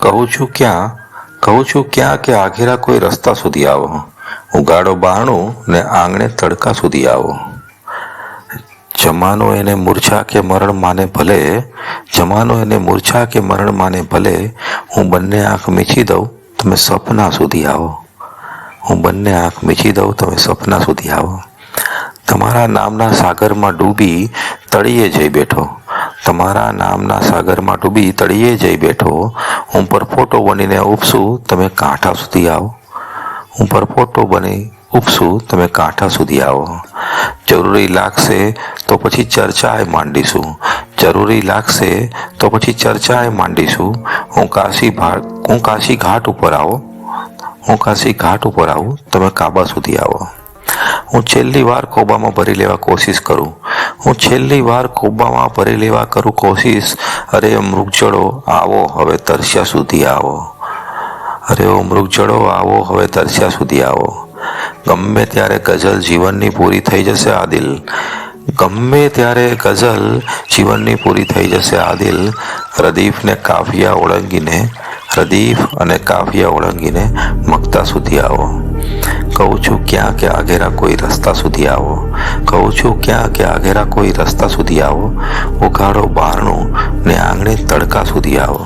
કહું છું ક્યાં? કહું છું ક્યાં કે આઘેરા કોઈ રસ્તા સુધી આવો. ઉગાડો બારણું ને આંગણે તડકા સુધી આવો. જમાનો એને મૂર્છા કે મરણ માને ભલે, જમાનો એને મૂર્છા કે મરણ માને ભલે, હું બંને આંખ મીચી દઉં, તમે સપના સુધી આવો. હું બંને આંખ મીચી દઉં, તમે સપના સુધી આવો. તમારા નામના સાગરમાં ડૂબી તળિયે જઈ બેઠો. તમારા નામના સાગરમાં ડૂબી તળિયે જઈ બેઠો. હું પરફોટો બનીને ઉપસું તમે કાંઠા સુધી આવો. હું પરફોટો બની ઉપસું તમે કાંઠા સુધી આવો. જરૂરી લાગશે તો પછી ચર્ચાએ માંડીશું. જરૂરી લાગશે તો પછી ચર્ચાએ માંડીશું. હું કાશી ભા, હું કાશી ઘાટ ઉપર આવો. હું કાશી ઘાટ ઉપર આવું, તમે કાબા સુધી આવો. હું છેલ્લી વાર કોબામાં ભરી લેવા કોશિશ કરું. હું છેલ્લી વાર કોબામાં ભરી લેવા કરું કોશિશ. અરે મૃગજળો, આવો હવે તરસ્યા સુધી આવો. અરે ઓ મૃગજળો, આવો હવે તરસ્યા સુધી આવો. ગમે ત્યારે ગઝલ જીવનની પૂરી થઈ જશે આદિલ. ગમે ત્યારે ગઝલ જીવનની પૂરી થઈ જશે આદિલ. રદીફને કાફિયા ઓળંગીને રદીફ અને કાફિયા ઓળંગીને મગતા સુધી આવો. કહું છું ક્યાં કે આગેરા કોઈ રસ્તા સુધી આવો. કહું છું ક્યાં કે આગેરા કોઈ રસ્તા સુધી આવો. ઉઘાડો બારણું ને આંગણે તડકા સુધી આવો.